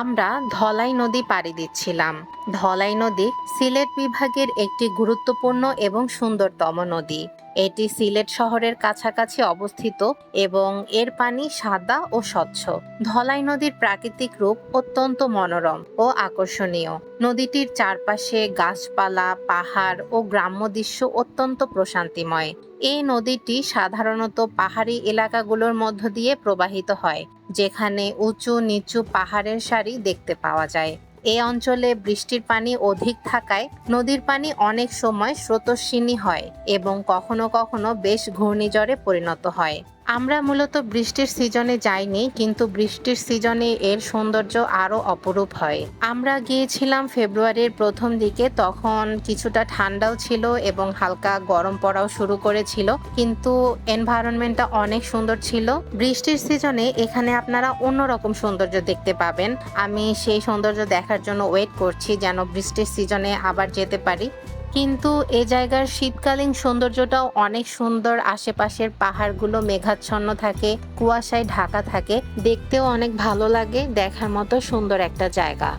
আমরা ধলাই নদী পাড়ি দিচ্ছিলাম। ধলাই নদী সিলেট বিভাগের একটি গুরুত্বপূর্ণ এবং সুন্দরতম নদী। এটি সিলেট শহরের কাছাকাছি অবস্থিত এবং এর পানি সাদা ও স্বচ্ছ। ধলাই নদীর প্রাকৃতিক রূপ অত্যন্ত মনোরম ও আকর্ষণীয়। নদীটির চারপাশে গাছপালা, পাহাড় ও গ্রাম্য দৃশ্য অত্যন্ত প্রশান্তিময়। এই নদীটি সাধারণত পাহাড়ি এলাকাগুলোর মধ্য দিয়ে প্রবাহিত হয়, যেখানে উঁচু নিচু পাহাড়ের সারি দেখতে পাওয়া যায়। এ অঞ্চলে বৃষ্টির পানি অধিক থাকায় নদীর পানি অনেক সময় স্রোতস্বিনী হয় এবং কখনো কখনো বেশ ঘূর্ণিঝড়ে পরিণত হয়। আমরা মূলত বৃষ্টির সিজনে যাইনি, কিন্তু বৃষ্টির সিজনে এর সৌন্দর্য আরও অপরূপ হয়। আমরা গিয়েছিলাম ফেব্রুয়ারির প্রথম দিকে, তখন কিছুটা ঠান্ডাও ছিল এবং হালকা গরম পড়াও শুরু করেছিল, কিন্তু এনভায়রনমেন্টটা অনেক সুন্দর ছিল। বৃষ্টির সিজনে এখানে আপনারা অন্যরকম সৌন্দর্য দেখতে পাবেন। আমি সেই সৌন্দর্য দেখার জন্য ওয়েট করছি যেন বৃষ্টির সিজনে আবার যেতে পারি। কিন্তু এ জায়গার শীতকালীন সৌন্দর্যটাও অনেক সুন্দর। আশেপাশের পাহাড়গুলো মেঘাচ্ছন্ন থাকে, কুয়াশায় ঢাকা থাকে। দেখতেও অনেক ভালো লাগে, দেখার মতো সুন্দর একটা জায়গা।